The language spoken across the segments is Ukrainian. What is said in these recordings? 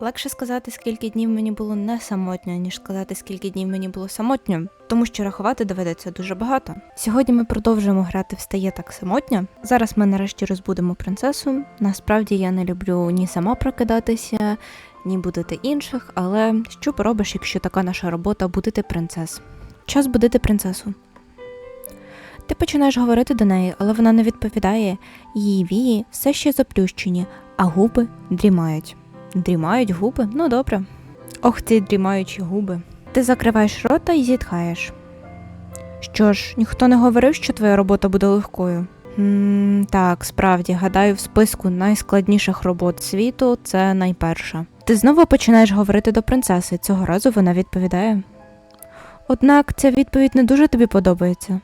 Легше сказати, скільки днів мені було не самотньо, ніж сказати, скільки днів мені було самотньо, тому що рахувати доведеться дуже багато. Сьогодні ми продовжуємо грати Встає так самотньо. Зараз ми нарешті розбудемо принцесу. Насправді я не люблю ні сама прокидатися, ні будити інших, але що поробиш, якщо така наша робота будити принцес? Час будити принцесу. Ти починаєш говорити до неї, але вона не відповідає. Її вії все ще заплющені, а губи дрімають. Дрімають губи? Ну добре. Ох, ці дрімаючі губи. Ти закриваєш рота і зітхаєш. Що ж, ніхто не говорив, що твоя робота буде легкою. м так, справді, гадаю, в списку найскладніших робот світу це найперша. Ти знову починаєш говорити до принцеси, цього разу вона відповідає. Однак ця відповідь не дуже тобі подобається.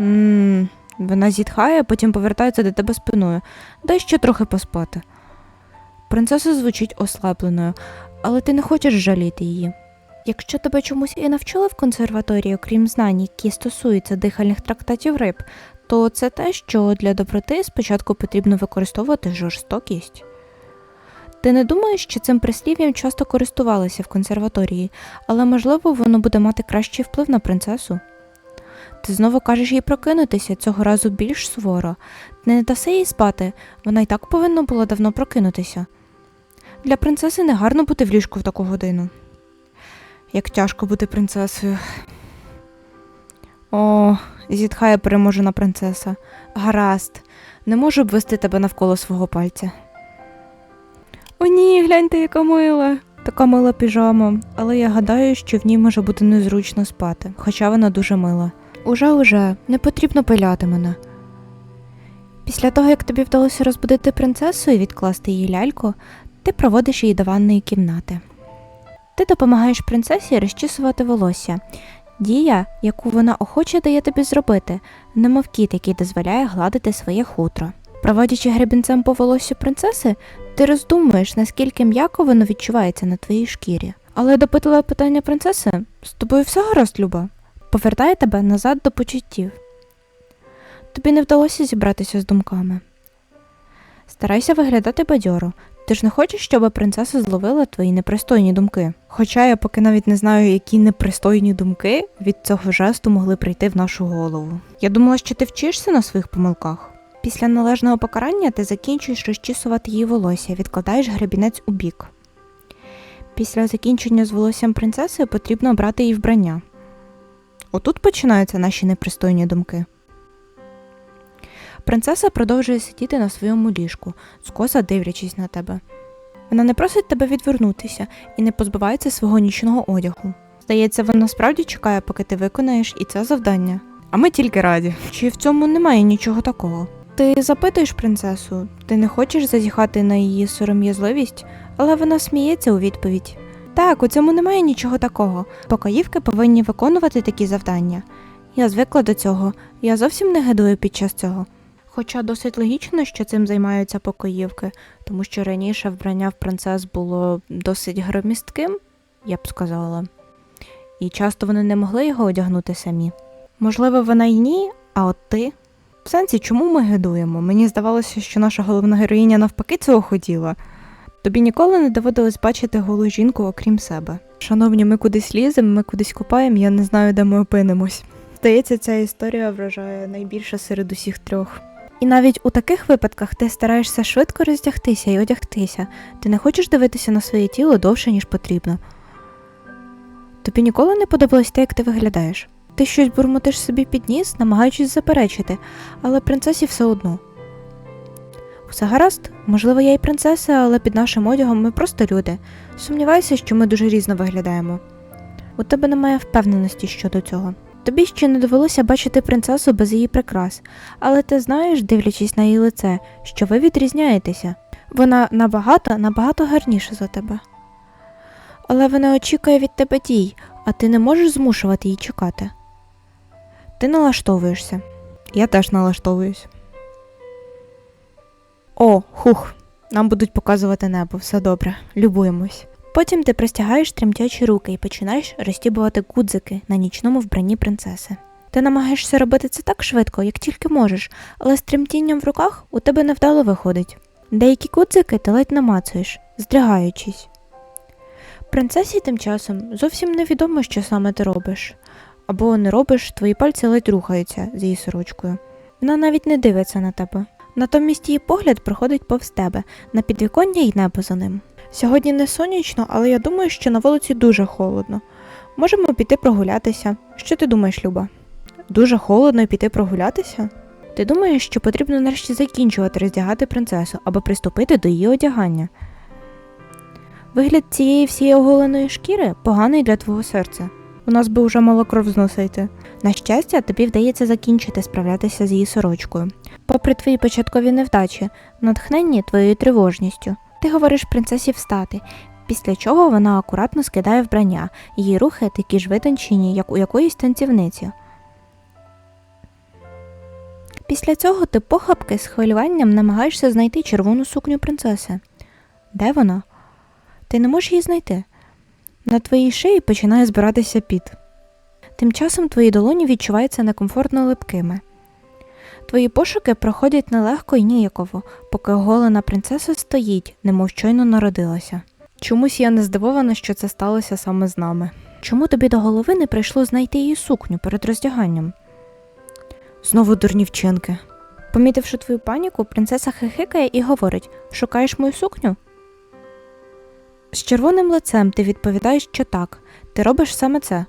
м вона зітхає, потім повертається до тебе спиною. Дай ще трохи поспати. Принцеса звучить ослабленою, але ти не хочеш жаліти її. Якщо тебе чомусь і навчили в консерваторії, окрім знань, які стосуються дихальних трактатів риб, то це те, що для доброти спочатку потрібно використовувати жорстокість. Ти не думаєш, що цим прислів'ям часто користувалися в консерваторії, але можливо воно буде мати кращий вплив на принцесу. Ти знову кажеш їй прокинутися, цього разу більш суворо. Ти не даси їй спати, вона й так повинна була давно прокинутися. Для принцеси не гарно бути в ліжку в таку годину. Як тяжко бути принцесою. О, зітхає переможена принцеса. Гаразд, не можу обвести тебе навколо свого пальця. О, ні, гляньте, яка мила. Така мила піжама, але я гадаю, що в ній може бути незручно спати, хоча вона дуже мила. Уже уже, не потрібно пиляти мене. Після того, як тобі вдалося розбудити принцесу і відкласти її ляльку, ти проводиш її до ванної кімнати. Ти допомагаєш принцесі розчісувати волосся. Дія, яку вона охоче дає тобі зробити, немов кіт, який дозволяє гладити своє хутро. Проводячи гребінцем по волосю принцеси, ти роздумуєш, наскільки м'яко воно відчувається на твоїй шкірі. Але допитливе питання принцеси з тобою все гаразд, Люба, повертає тебе назад до почуттів. Тобі не вдалося зібратися з думками. Старайся виглядати бадьоро. Ти ж не хочеш, щоб принцеса зловила твої непристойні думки. Хоча я поки навіть не знаю, які непристойні думки від цього жесту могли прийти в нашу голову. Я думала, що ти вчишся на своїх помилках. Після належного покарання ти закінчуєш розчісувати її волосся, відкладаєш гребінець у бік. Після закінчення з волоссям принцеси потрібно обрати її вбрання. Отут починаються наші непристойні думки. Принцеса продовжує сидіти на своєму ліжку, скоса дивлячись на тебе. Вона не просить тебе відвернутися і не позбувається свого нічного одягу. Здається, вона справді чекає, поки ти виконаєш і це завдання. А ми тільки раді. Чи в цьому немає нічого такого? Ти запитуєш принцесу, ти не хочеш зазіхати на її сором'язливість, але вона сміється у відповідь. Так, у цьому немає нічого такого. Покоївки повинні виконувати такі завдання. Я звикла до цього, я зовсім не гидую під час цього. Хоча досить логічно, що цим займаються покоївки, тому що раніше вбрання в принцес було досить громістким, я б сказала, і часто вони не могли його одягнути самі. Можливо, вона й ні, а от ти. В сенсі, чому ми гидуємо? Мені здавалося, що наша головна героїня навпаки цього хотіла. Тобі ніколи не доводилось бачити голу жінку, окрім себе. Шановні, ми кудись ліземо, ми кудись купаємо, я не знаю, де ми опинимось. Здається, ця історія вражає найбільше серед усіх трьох. І навіть у таких випадках ти стараєшся швидко роздягтися і одягтися. Ти не хочеш дивитися на своє тіло довше, ніж потрібно. Тобі ніколи не подобалось те, як ти виглядаєш. Ти щось бурмотиш собі під ніс, намагаючись заперечити, але принцесі все одно. Все гаразд, можливо, я і принцеса, але під нашим одягом ми просто люди. Сумніваюся, що ми дуже різно виглядаємо. У тебе немає впевненості щодо цього. Тобі ще не довелося бачити принцесу без її прикрас, але ти знаєш, дивлячись на її лице, що ви відрізняєтеся. Вона набагато, набагато гарніша за тебе. Але вона очікує від тебе дій, а ти не можеш змушувати її чекати. Ти налаштовуєшся. Я теж налаштовуюсь. О, хух, нам будуть показувати небо, все добре, любуємось. Потім ти простягаєш тремтячі руки і починаєш розтібувати гудзики на нічному вбранні принцеси. Ти намагаєшся робити це так швидко, як тільки можеш, але з тремтінням в руках у тебе невдало виходить. Деякі гудзики ти ледь намацуєш, здригаючись. Принцесі тим часом зовсім невідомо, що саме ти робиш. Або не робиш, твої пальці ледь рухаються з її сорочкою. Вона навіть не дивиться на тебе. Натомість її погляд проходить повз тебе на підвіконня й небо за ним. Сьогодні не сонячно, але я думаю, що на вулиці дуже холодно. Можемо піти прогулятися. Що ти думаєш, Люба? Дуже холодно і піти прогулятися? Ти думаєш, що потрібно нарешті закінчувати роздягати принцесу або приступити до її одягання? Вигляд цієї всієї оголеної шкіри поганий для твого серця. У нас би вже мала кров з носа йти. На щастя, тобі вдається закінчити справлятися з її сорочкою. Попри твої початкові невдачі, натхненні твоєю тривожністю, ти говориш принцесі встати, після чого вона акуратно скидає вбрання, її рухи такі ж витончені, як у якоїсь танцівниці. Після цього ти похапки з хвилюванням намагаєшся знайти червону сукню принцеси. Де вона? Ти не можеш її знайти. На твоїй шиї починає збиратися піт. Тим часом твої долоні відчуваються некомфортно липкими. Твої пошуки проходять нелегко і ніяково, поки оголена принцеса стоїть, немов щойно народилася. Чомусь я не здивована, що це сталося саме з нами. Чому тобі до голови не прийшло знайти її сукню перед роздяганням? Знову дурні вчинки. Помітивши твою паніку, принцеса хихикає і говорить: Шукаєш мою сукню? З червоним лицем ти відповідаєш, що так, ти робиш саме це.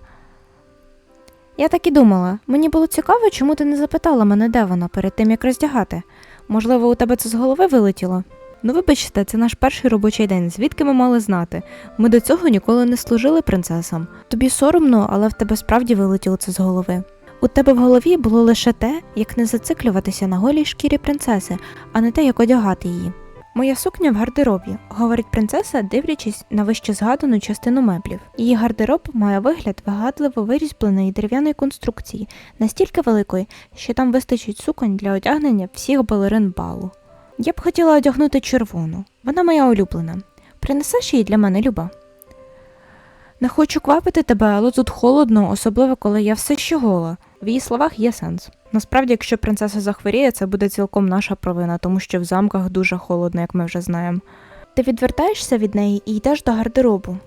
Я так і думала. Мені було цікаво, чому ти не запитала мене, де вона перед тим, як роздягати. Можливо, у тебе це з голови вилетіло? Ну, вибачте, це наш перший робочий день. Звідки ми мали знати? Ми до цього ніколи не служили принцесам. Тобі соромно, але в тебе справді вилетіло це з голови. У тебе в голові було лише те, як не зациклюватися на голій шкірі принцеси, а не те, як одягати її. Моя сукня в гардеробі, говорить принцеса, дивлячись на вище згадану частину меблів. Її гардероб має вигляд вигадливо вирізбленої дерев'яної конструкції, настільки великої, що там вистачить суконь для одягнення всіх балерин балу. Я б хотіла одягнути червону. Вона моя улюблена. Принесеш її для мене, Люба? Не хочу квапити тебе, але тут холодно, особливо коли я все ще гола. В її словах є сенс. Насправді, якщо принцеса захворіє, це буде цілком наша провина, тому що в замках дуже холодно, як ми вже знаємо. Ти відвертаєшся від неї і йдеш до гардеробу.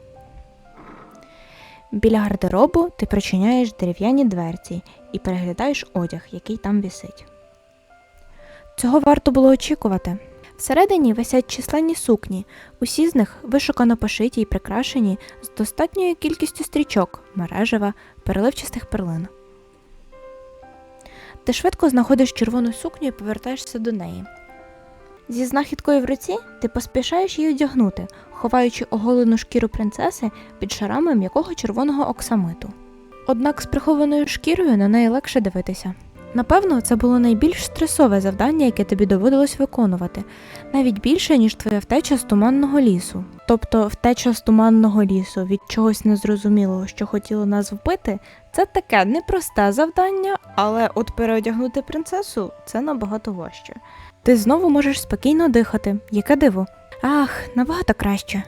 Біля гардеробу ти причиняєш дерев'яні дверці і переглядаєш одяг, який там вісить. Цього варто було очікувати. Всередині висять численні сукні, усі з них вишукано пошиті й прикрашені з достатньою кількістю стрічок, мережева, переливчастих перлин. Ти швидко знаходиш червону сукню і повертаєшся до неї. Зі знахідкою в руці ти поспішаєш її одягнути, ховаючи оголену шкіру принцеси під шарами м'якого червоного оксамиту. Однак з прихованою шкірою на неї легше дивитися. Напевно, це було найбільш стресове завдання, яке тобі доводилось виконувати, навіть більше, ніж твоя втеча з туманного лісу. Тобто втеча з туманного лісу від чогось незрозумілого, що хотіло нас вбити, це таке непросте завдання, але от переодягнути принцесу це набагато важче. Ти знову можеш спокійно дихати. Яке диво? Ах, набагато краще.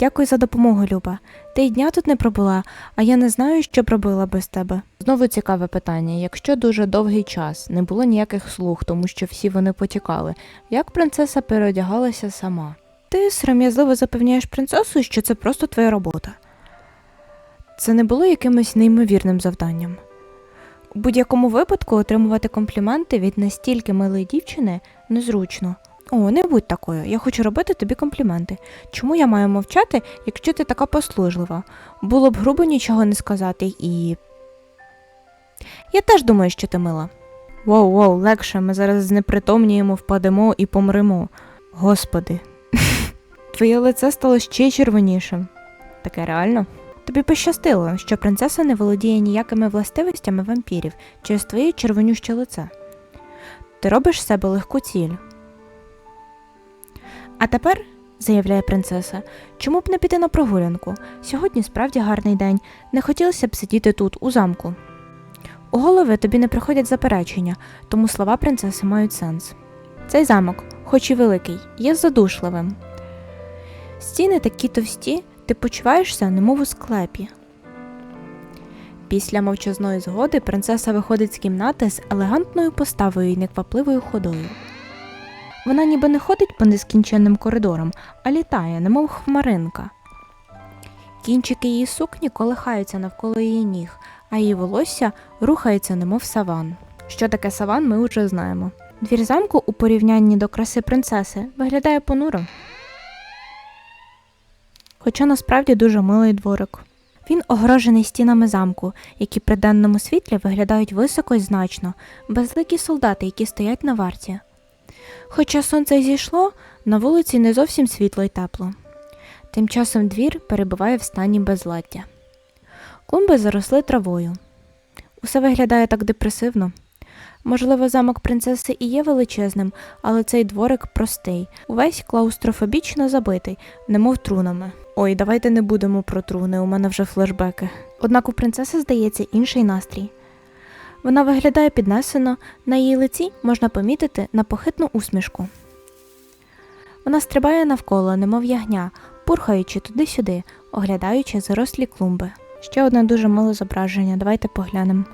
Дякую за допомогу, Люба. Ти й дня тут не пробула, а я не знаю, що б робила без тебе. Знову цікаве питання. Якщо дуже довгий час не було ніяких слуг, тому що всі вони потікали, як принцеса переодягалася сама? Ти сором'язливо запевняєш принцесу, що це просто твоя робота. Це не було якимось неймовірним завданням. У будь-якому випадку отримувати компліменти від настільки милої дівчини незручно. О, не будь такою, я хочу робити тобі компліменти. Чому я маю мовчати, якщо ти така послужлива? Було б грубо нічого не сказати і. Я теж думаю, що ти мила. Воу, воу, легше, ми зараз знепритомніємо, впадемо і помремо. Господи. Твоє лице стало ще червонішим. Таке реально? Тобі пощастило, що принцеса не володіє ніякими властивостями вампірів через твоє червонюще лице. Ти робиш себе легку ціль. А тепер, заявляє принцеса, чому б не піти на прогулянку? Сьогодні справді гарний день, не хотілося б сидіти тут, у замку. У голови тобі не приходять заперечення, тому слова принцеси мають сенс. Цей замок, хоч і великий, є задушливим. Стіни такі товсті, ти почуваєшся, немов у склепі. Після мовчазної згоди принцеса виходить з кімнати з елегантною поставою і неквапливою ходою. Вона ніби не ходить по нескінченним коридорам, а літає, немов хмаринка. Кінчики її сукні колихаються навколо її ніг, а її волосся рухається, немов саван. Що таке саван, ми вже знаємо. Двір замку у порівнянні до краси принцеси виглядає понуро. Хоча насправді дуже милий дворик. Він огорожений стінами замку, які при денному світлі виглядають високо і значно, безликі солдати, які стоять на варті. Хоча сонце зійшло, на вулиці не зовсім світло й тепло. Тим часом двір перебуває в стані безладдя. Клумби заросли травою. Усе виглядає так депресивно. Можливо, замок принцеси і є величезним, але цей дворик простий, увесь клаустрофобічно забитий, немов трунами. Ой, давайте не будемо про труни, у мене вже флешбеки. Однак у принцеси здається інший настрій. Вона виглядає піднесено, на її лиці можна помітити напохитну усмішку. Вона стрибає навколо, немов ягня, пурхаючи туди-сюди, оглядаючи зарослі клумби. Ще одне дуже миле зображення, давайте поглянемо.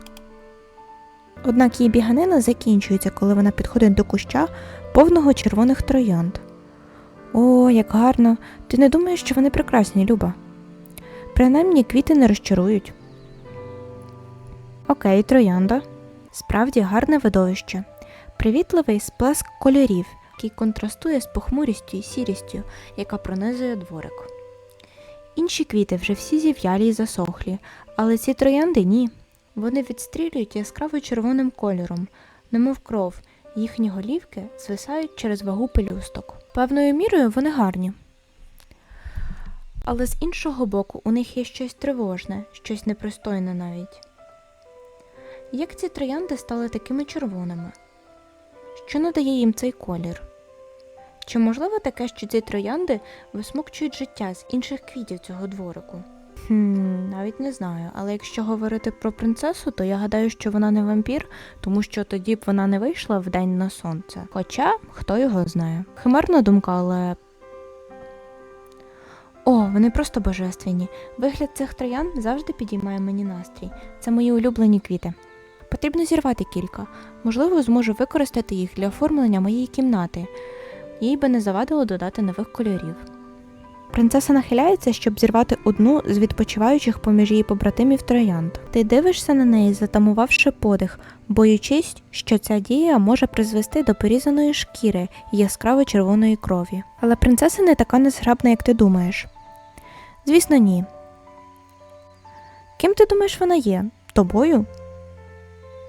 Однак її біганина закінчується, коли вона підходить до куща повного червоних троянд. О, як гарно! Ти не думаєш, що вони прекрасні, Люба? Принаймні квіти не розчарують. Окей, троянда. Справді гарне видовище. Привітливий сплеск кольорів, який контрастує з похмурістю і сірістю, яка пронизує дворик. Інші квіти вже всі зів'ялі й засохлі, але ці троянди ні. Вони відстрілюють яскраво червоним кольором, немов кров, їхні голівки звисають через вагу пелюсток. Певною мірою вони гарні. Але з іншого боку, у них є щось тривожне, щось непристойне навіть. Як ці троянди стали такими червоними? Що надає їм цей колір? Чи можливо таке, що ці троянди висмокчують життя з інших квітів цього дворику? Хм, навіть не знаю, але якщо говорити про принцесу, то я гадаю, що вона не вампір, тому що тоді б вона не вийшла вдень на сонце. Хоча хто його знає. Химерна думка, але. О, вони просто божественні. Вигляд цих троян завжди підіймає мені настрій. Це мої улюблені квіти. Потрібно зірвати кілька. Можливо, зможу використати їх для оформлення моєї кімнати. Їй би не завадило додати нових кольорів. Принцеса нахиляється, щоб зірвати одну з відпочиваючих поміж її побратимів троянд. Ти дивишся на неї, затамувавши подих, боючись, що ця дія може призвести до порізаної шкіри і яскраво червоної крові. Але принцеса не така незграбна, як ти думаєш. Звісно, ні. Ким ти думаєш вона є? Тобою?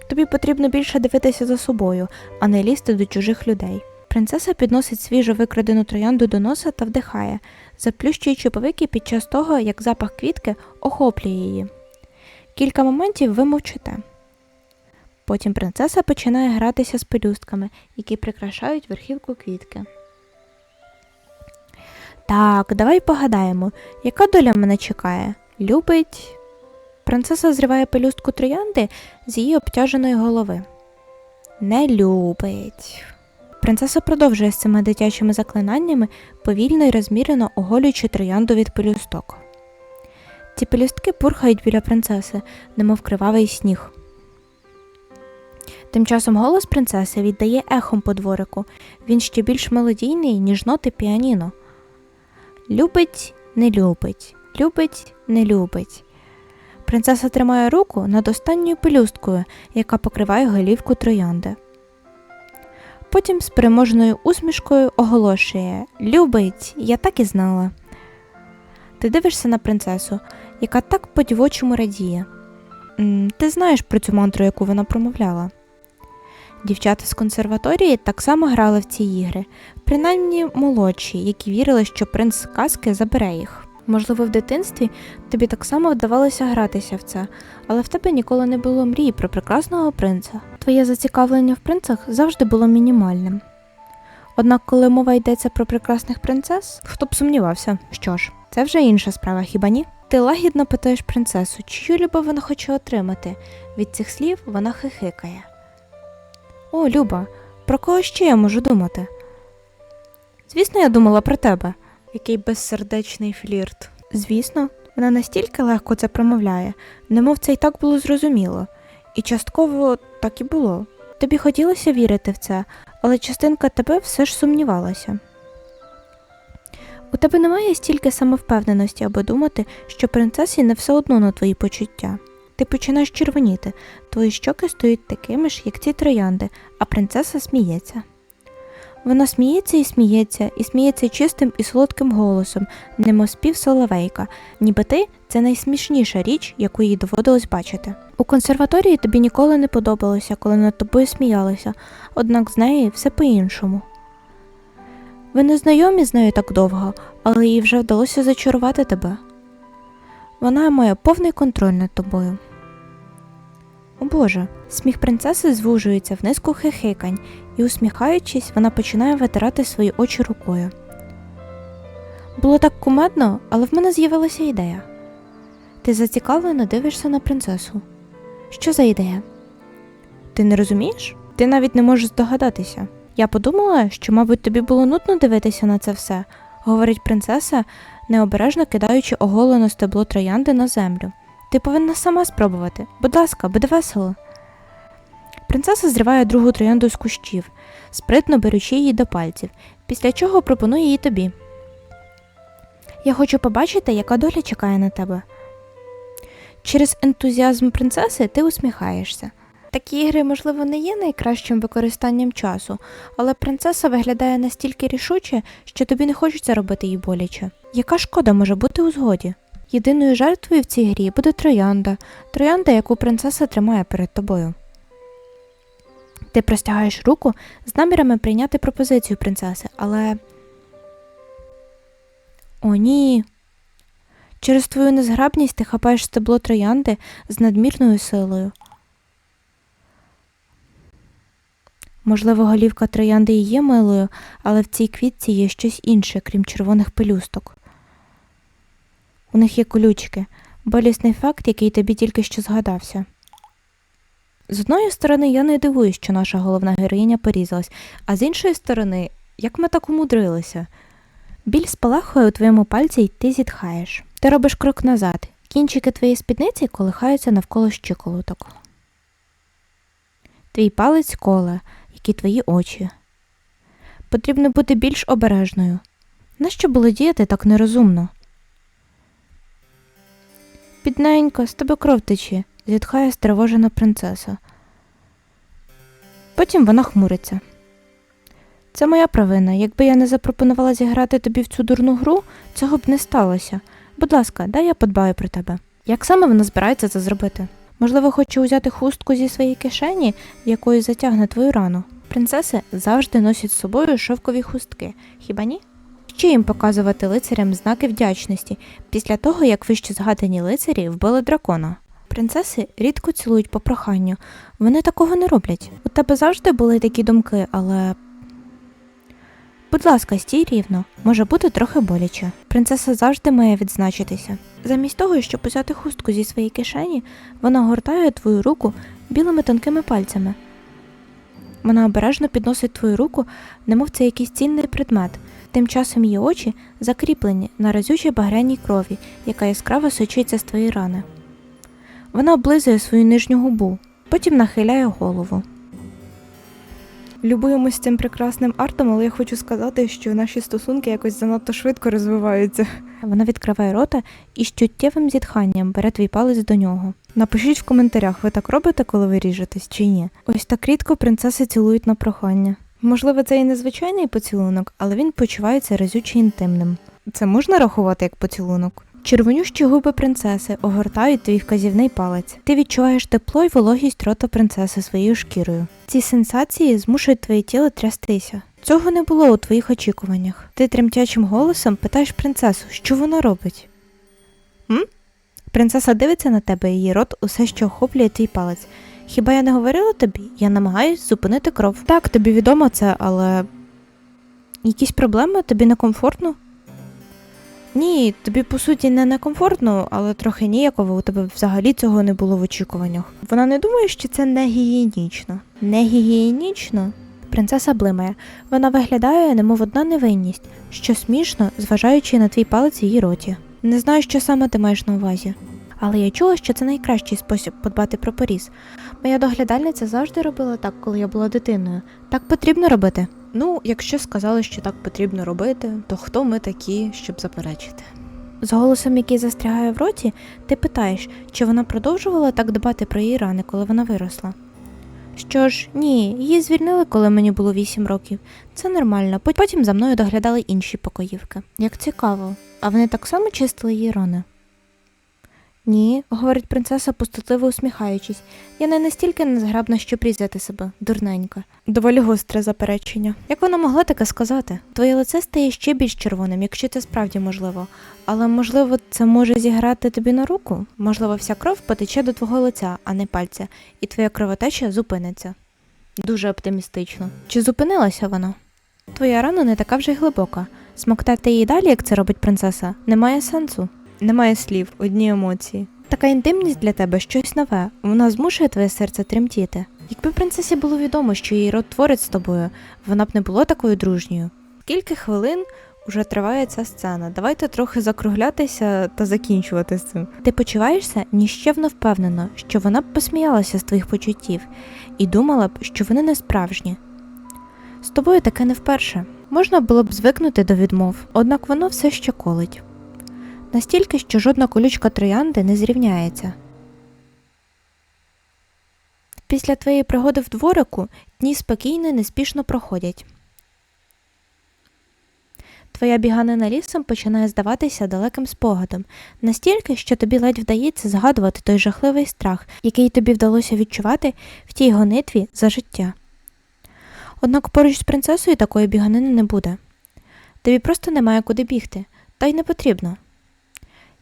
Тобі потрібно більше дивитися за собою, а не лізти до чужих людей. Принцеса підносить свіжо викрадену троянду до носа та вдихає, заплющуючи повики під час того, як запах квітки охоплює її. Кілька моментів ви мовчите. Потім принцеса починає гратися з пелюстками, які прикрашають верхівку квітки. Так, давай погадаємо, яка доля мене чекає? Любить. Принцеса зриває пелюстку троянди з її обтяженої голови. Не любить. Принцеса продовжує з цими дитячими заклинаннями, повільно і розмірено оголюючи троянду від пелюсток. Ці пелюстки пурхають біля принцеси, немов кривавий сніг. Тим часом голос принцеси віддає ехом по дворику. Він ще більш мелодійний, ніж ноти піаніно. Любить, не любить, любить, не любить. Принцеса тримає руку над останньою пелюсткою, яка покриває голівку троянди. Потім з переможною усмішкою оголошує Любить, я так і знала. Ти дивишся на принцесу, яка так по дівочому радіє. Ти знаєш про цю мантру, яку вона промовляла. Дівчата з консерваторії так само грали в ці ігри, принаймні молодші, які вірили, що принц казки забере їх. Можливо, в дитинстві тобі так само вдавалося гратися в це, але в тебе ніколи не було мрії про прекрасного принца. Твоє зацікавлення в принцах завжди було мінімальним. Однак, коли мова йдеться про прекрасних принцес, хто б сумнівався, що ж, це вже інша справа, хіба ні? Ти лагідно питаєш принцесу, чию любов вона хоче отримати. Від цих слів вона хихикає. О, Люба, про кого ще я можу думати? Звісно, я думала про тебе. Який безсердечний флірт. Звісно, вона настільки легко це промовляє, немов це й так було зрозуміло. І частково так і було. Тобі хотілося вірити в це, але частинка тебе все ж сумнівалася. У тебе немає стільки самовпевненості, аби думати, що принцесі не все одно на твої почуття. Ти починаєш червоніти, твої щоки стають такими ж, як ці троянди, а принцеса сміється. Вона сміється і сміється, і сміється чистим і солодким голосом, немов спів соловейка, ніби ти це найсмішніша річ, яку їй доводилось бачити. У консерваторії тобі ніколи не подобалося, коли над тобою сміялися, однак з неї все по-іншому. Ви не знайомі з нею так довго, але їй вже вдалося зачарувати тебе. Вона має повний контроль над тобою. О Боже, сміх принцеси звужується в низку хихикань, і, усміхаючись, вона починає витирати свої очі рукою. Було так кумедно, але в мене з'явилася ідея. Ти зацікавлено дивишся на принцесу. Що за ідея? Ти не розумієш? Ти навіть не можеш здогадатися. Я подумала, що, мабуть, тобі було нудно дивитися на це все, говорить принцеса, необережно кидаючи оголене стебло троянди на землю. Ти повинна сама спробувати. Будь ласка, буде весело. Принцеса зриває другу троянду з кущів, спритно беручи її до пальців, після чого пропонує її тобі. Я хочу побачити, яка доля чекає на тебе. Через ентузіазм принцеси ти усміхаєшся. Такі ігри, можливо, не є найкращим використанням часу, але принцеса виглядає настільки рішуче, що тобі не хочеться робити їй боляче. Яка шкода може бути у згоді? Єдиною жертвою в цій грі буде троянда, троянда, яку принцеса тримає перед тобою. Ти простягаєш руку з намірами прийняти пропозицію принцеси, але. О, ні. Через твою незграбність ти хапаєш стебло троянди з надмірною силою. Можливо, голівка троянди і є милою, але в цій квітці є щось інше, крім червоних пелюсток. У них є колючки, болісний факт, який тобі тільки що згадався. З одної сторони, я не дивуюсь, що наша головна героїня порізалась, а з іншої сторони, як ми так умудрилися. Біль спалахує у твоєму пальці, і ти зітхаєш. Ти робиш крок назад. Кінчики твоєї спідниці колихаються навколо щиколоток. Твій палець коле, як і твої очі. Потрібно бути більш обережною. Нащо було діяти так нерозумно? Підненько, з тебе кров тече, зітхає стривожена принцеса. Потім вона хмуриться. Це моя провина. Якби я не запропонувала зіграти тобі в цю дурну гру, цього б не сталося. Будь ласка, дай я подбаю про тебе. Як саме вона збирається це зробити? Можливо, хоче узяти хустку зі своєї кишені, якою затягне твою рану. Принцеси завжди носять з собою шовкові хустки, хіба ні? Що їм показувати лицарям знаки вдячності після того, як вище згадані лицарі вбили дракона? Принцеси рідко цілують по проханню, вони такого не роблять. У тебе завжди були такі думки, але. Будь ласка, стій рівно, може бути трохи боляче. Принцеса завжди має відзначитися. Замість того, щоб узяти хустку зі своєї кишені, вона гортає твою руку білими тонкими пальцями. Вона обережно підносить твою руку, немов це якийсь цінний предмет. Тим часом її очі закріплені на разючій багряній крові, яка яскраво сочиться з твоєї рани. Вона облизує свою нижню губу, потім нахиляє голову. Любуємось цим прекрасним артом, але я хочу сказати, що наші стосунки якось занадто швидко розвиваються. Вона відкриває рота і з чуттєвим зітханням бере твій палець до нього. Напишіть в коментарях, ви так робите, коли ви ріжетесь, чи ні. Ось так рідко принцеси цілують на прохання. Можливо, це і незвичайний поцілунок, але він почувається разюче інтимним. Це можна рахувати як поцілунок? Червонющі губи принцеси огортають твій вказівний палець. Ти відчуваєш тепло й вологість рота принцеси своєю шкірою. Ці сенсації змушують твоє тіло трястися. Цього не було у твоїх очікуваннях. Ти тремтячим голосом питаєш принцесу, що вона робить. М? Принцеса дивиться на тебе, її рот усе ще охоплює твій палець. Хіба я не говорила тобі? Я намагаюсь зупинити кров. Так, тобі відомо це, але. Якісь проблеми? Тобі некомфортно? Ні, тобі по суті не некомфортно, але трохи ніяково у тебе взагалі цього не було в очікуваннях. Вона не думає, що це не гігієнічно. Не гігієнічно? Принцеса блимає. Вона виглядає, немов одна невинність, що смішно, зважаючи на твій палець її роті. Не знаю, що саме ти маєш на увазі. Але я чула, що це найкращий спосіб подбати про поріз. Моя доглядальниця завжди робила так, коли я була дитиною. Так потрібно робити. Ну, якщо сказали, що так потрібно робити, то хто ми такі, щоб заперечити? З голосом, який застрягає в роті, ти питаєш, чи вона продовжувала так дбати про її рани, коли вона виросла. Що ж, ні, її звільнили, коли мені було 8 років. Це нормально. Пот- Потім за мною доглядали інші покоївки. Як цікаво, а вони так само чистили її рани? Ні, говорить принцеса, пустотливо усміхаючись. Я не настільки незграбна, щоб різати себе, дурненька. Доволі гостре заперечення. Як вона могла таке сказати? Твоє лице стає ще більш червоним, якщо це справді можливо. Але можливо, це може зіграти тобі на руку? Можливо, вся кров потече до твого лиця, а не пальця, і твоя кровотеча зупиниться. Дуже оптимістично. Чи зупинилася вона? Твоя рана не така вже й глибока. Смоктати її далі, як це робить принцеса, немає сенсу. Немає слів, одні емоції. Така інтимність для тебе щось нове. Вона змушує твоє серце тремтіти. Якби принцесі було відомо, що її род творить з тобою, вона б не була такою дружньою. Скільки хвилин уже триває ця сцена? Давайте трохи закруглятися та закінчувати з цим. Ти почуваєшся ніщевно впевнено, що вона б посміялася з твоїх почуттів і думала б, що вони не справжні. З тобою таке не вперше. Можна було б звикнути до відмов, однак воно все ще колить. Настільки, що жодна колючка троянди не зрівняється. Після твоєї пригоди в дворику дні спокійно і неспішно проходять. Твоя біганина лісом починає здаватися далеким спогадом, настільки, що тобі ледь вдається згадувати той жахливий страх, який тобі вдалося відчувати в тій гонитві за життя. Однак поруч з принцесою такої біганини не буде. Тобі просто немає куди бігти, та й не потрібно.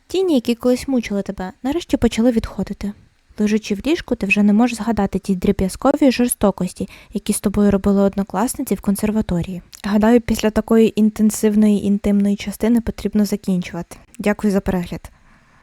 Тіні, які колись мучили тебе, нарешті почали відходити. Лежачи в ліжку, ти вже не можеш згадати ті дріб'язкові жорстокості, які з тобою робили однокласниці в консерваторії. Гадаю, після такої інтенсивної інтимної частини потрібно закінчувати. Дякую за перегляд.